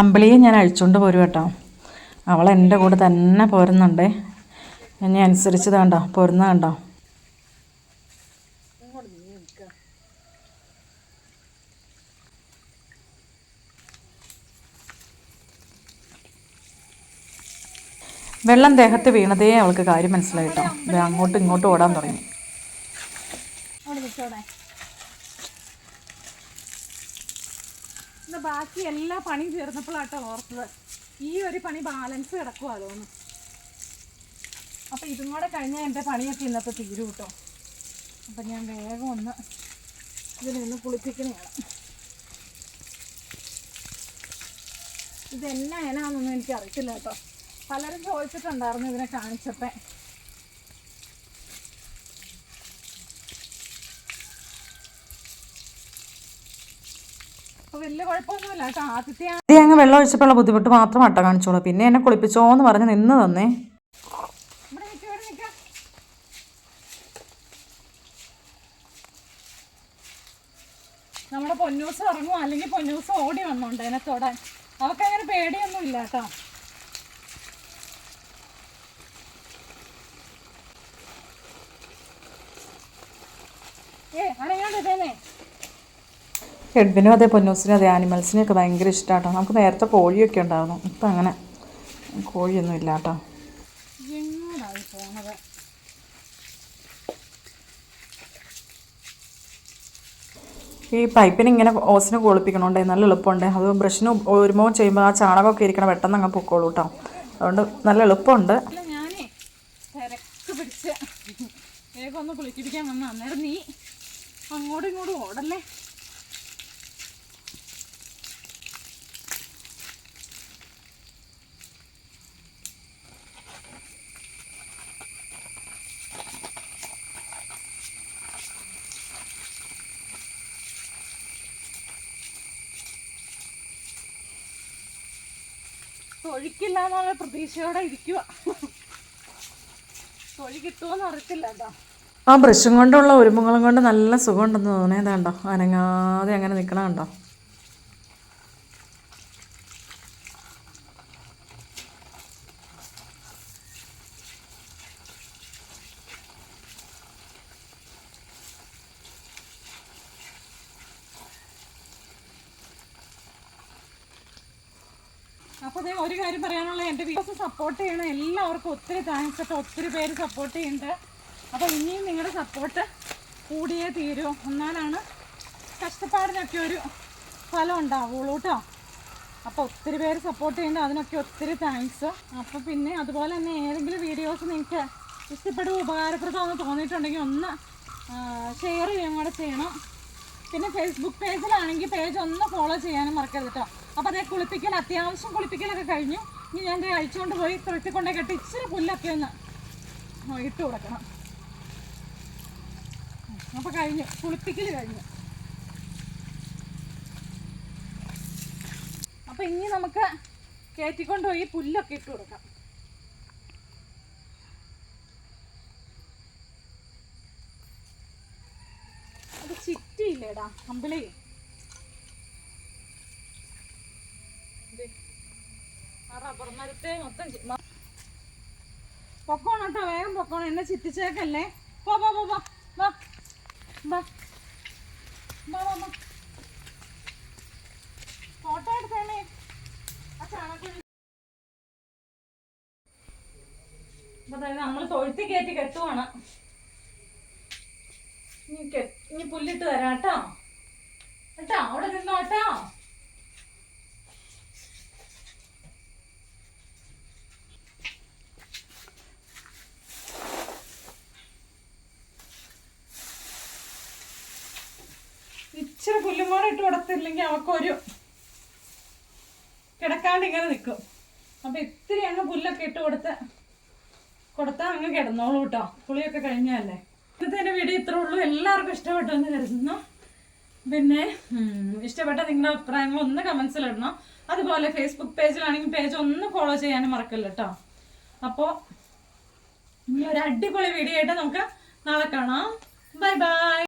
അമ്പിളിയെ ഞാൻ അഴിച്ചുകൊണ്ട് പോരും കേട്ടോ. അവൾ എന്റെ കൂടെ തന്നെ പോരുന്നുണ്ടേ. എന്നെ അനുസരിച്ച് കണ്ടോ പോരുന്ന കണ്ടോ? വെള്ളം ദേഹത്ത് വീണതേ അവൾക്ക് കാര്യം മനസ്സിലായിട്ടോ അങ്ങോട്ടും ഇങ്ങോട്ടും ഓടാൻ തുടങ്ങി. നിൽക്കോടെ ബാക്കി എല്ലാ പണിയും തീർന്നപ്പോഴാട്ടോ ഓർത്തത്. ഈ ഒരു പണി ബാലൻസ് കിടക്കുക തോന്നുന്നു. അപ്പം ഇതും കൂടെ കഴിഞ്ഞാൽ എന്റെ പണിയൊക്കെ ഇന്നത്തെ തീരും കേട്ടോ അപ്പം ഞാൻ വേഗം ഒന്ന് ഇതിനൊന്ന് കുളിപ്പിക്കണയാണ്. ഇതെന്നാ ഏനാന്നൊന്നും എനിക്ക് അറിയത്തില്ല കേട്ടോ പലരും ചോദിച്ചിട്ടുണ്ടായിരുന്നു ഇതിനെ കാണിച്ചപ്പോൾ അപ്പോൾ വലിയ കുഴപ്പമൊന്നുമില്ല കേട്ടോ ആദ്യത്തെ ആ- ആദ്യം അങ്ങ് വെള്ളം ഒഴിച്ചപ്പോഴുള്ള ബുദ്ധിമുട്ട് മാത്രം അട്ട കാണിച്ചോളൂ. പിന്നെ എന്നെ കുളിപ്പിച്ചോന്ന് പറഞ്ഞ് നിന്ന് തന്നേ. നമ്മുടെ പൊന്നൂസ് ഇറങ്ങും അല്ലെങ്കിൽ പൊന്നൂസ് ഓടി വന്നോണ്ട് അതിനെ തൊടാൻ. അവക്കങ്ങനെ പേടിയൊന്നും ഇല്ല കേട്ടോ ഏ അനങ്ങാണ്ട് ഇതേനെ എഡ്വിനും അതേ പൊന്നൂസിനും അതെ ആനിമൽസിനെയൊക്കെ ഭയങ്കര ഇഷ്ടമാട്ടോ നമുക്ക് നേരത്തെ കോഴിയൊക്കെ ഉണ്ടായിരുന്നു. ഇപ്പം അങ്ങനെ കോഴിയൊന്നും ഇല്ല കേട്ടോ. ഈ പൈപ്പിന് ഇങ്ങനെ ഓസിന് കുളിപ്പിക്കണോണ്ട്. നല്ല എളുപ്പമുണ്ട്. അത് ബ്രഷിന് ഒരുമോ ചെയ്യുമ്പോൾ ആ ചാണകമൊക്കെ ഇരിക്കണം പെട്ടെന്ന് അങ്ങ് പൊക്കോളൂ കേട്ടോ. അതുകൊണ്ട് നല്ല എളുപ്പമുണ്ട്. ഒന്ന് കുളിക്കിപ്പിക്കാൻ വന്ന അന്നേരം നീ അങ്ങോട്ടും ഇങ്ങോട്ടും ഓടല്ലേ? തൊഴിക്കില്ല എന്നുള്ള പ്രതീക്ഷയോടെ ഇരിക്കുക തൊഴി കിട്ടുമോന്ന് അറിയത്തില്ല ആ ബ്രഷും കൊണ്ടുള്ള ഒരുമുങ്ങളും കൊണ്ട് നല്ല സുഖമുണ്ടെന്ന് തോന്നേ ഇതാണ്ടോ അനങ്ങാതെ അങ്ങനെ നിൽക്കണ കണ്ടോ? അപ്പോൾ ഞാൻ ഒരു കാര്യം പറയാനുള്ള എന്റെ വീഡിയോസ് സപ്പോർട്ട് ചെയ്യണ എല്ലാവർക്കും ഒത്തിരി താങ്ക്സ് കേട്ടോ. ഒത്തിരി പേര് സപ്പോർട്ട് ചെയ്യുന്നുണ്ട്. അപ്പോൾ ഇനിയും നിങ്ങളുടെ സപ്പോർട്ട് കൂടിയേ തീരൂ. എന്നാലാണ് കഷ്ടപ്പാടിനൊക്കെ ഒരു ഫലം ഉണ്ടാവുള്ളൂ കേട്ടോ. അപ്പോൾ ഒത്തിരി പേര് സപ്പോർട്ട് ചെയ്യുന്നുണ്ട്. അതിനൊക്കെ ഒത്തിരി താങ്ക്സ് അപ്പോൾ പിന്നെ അതുപോലെ തന്നെ ഏതെങ്കിലും വീഡിയോസ് നിങ്ങൾക്ക് ഇഷ്ടപ്പെടുക ഉപകാരപ്രദമെന്ന് തോന്നിയിട്ടുണ്ടെങ്കിൽ ഒന്ന് ഷെയർ ചെയ്യാൻ കൂടെ ചെയ്യണം. പിന്നെ ഫേസ്ബുക്ക് പേജിലാണെങ്കിൽ പേജ് ഒന്ന് ഫോളോ ചെയ്യാനും മറക്കരുത് കേട്ടോ. അപ്പോൾ അതേ കുളിപ്പിക്കൽ അത്യാവശ്യം കുളിപ്പിക്കലൊക്കെ കഴിഞ്ഞു. ഇനി ഞാൻ അഴിച്ചുകൊണ്ട് പോയി തൊഴുത്തിക്കൊണ്ടേ കെട്ടി ഇച്ചിരി പുല്ലൊക്കെ ഒന്ന് ഇട്ട് കൊടുക്കണം. അപ്പോൾ കഴിഞ്ഞു. കുളിപ്പിക്കൽ കഴിഞ്ഞു. അപ്പോൾ ഇനി നമുക്ക് കയറ്റിക്കൊണ്ട് പോയി പുല്ലൊക്കെ ഇട്ട് കൊടുക്കാം. ചിറ്റിയില്ലേടാ അമ്പിളി ദേ, ആ റബ്ബർ മരത്തെ മൊത്തം പൊക്കോണം കേട്ടോ വേഗം പൊക്കോണം. എന്നെ ചിത്തിച്ചേക്കല്ലേ പോ പോ പോ പോ. വാ. വാ. വാ വാ ഫോട്ടോ എടുത്തേണേ ആ ചാണകക്കുഴി നമ്മൾ തൊഴുത്തി കയറ്റി കെട്ടുവാണ്. ഇനി പുല്ലിട്ട് തരാം കേട്ടോ. കേട്ടോ? അവിടെ നിന്നോ കേട്ടോ ഇച്ചിരി പുല്ലും കൂടെ ഇട്ട് കൊടുത്തില്ലെങ്കിൽ അവക്കൊരു കിടക്കാണ്ട് ഇങ്ങനെ നിൽക്കും അപ്പൊ ഇത്തിരി അങ്ങ് പുല്ലൊക്കെ ഇട്ട് കൊടുത്ത് കൊടുത്താൽ അങ്ങ് കിടന്നോളൂ കേട്ടോ പുളിയൊക്കെ കഴിഞ്ഞല്ലേ? ഇന്നത്തെ എന്റെ വീഡിയോ ഇത്രേ ഉള്ളൂ. എല്ലാവർക്കും ഇഷ്ടപ്പെട്ടു എന്ന് കരുതുന്നു. പിന്നെ ഇഷ്ടപ്പെട്ട നിങ്ങളുടെ അഭിപ്രായങ്ങൾ ഒന്ന് കമൻസിലിടണം അതുപോലെ ഫേസ്ബുക്ക് പേജിലാണെങ്കിൽ പേജ് ഒന്ന് ഫോളോ ചെയ്യാനും മറക്കില്ല കേട്ടോ അപ്പോൾ ഒരു അടിപൊളി വീഡിയോ ആയിട്ട് നമുക്ക് നാളെ കാണാം. Bye bye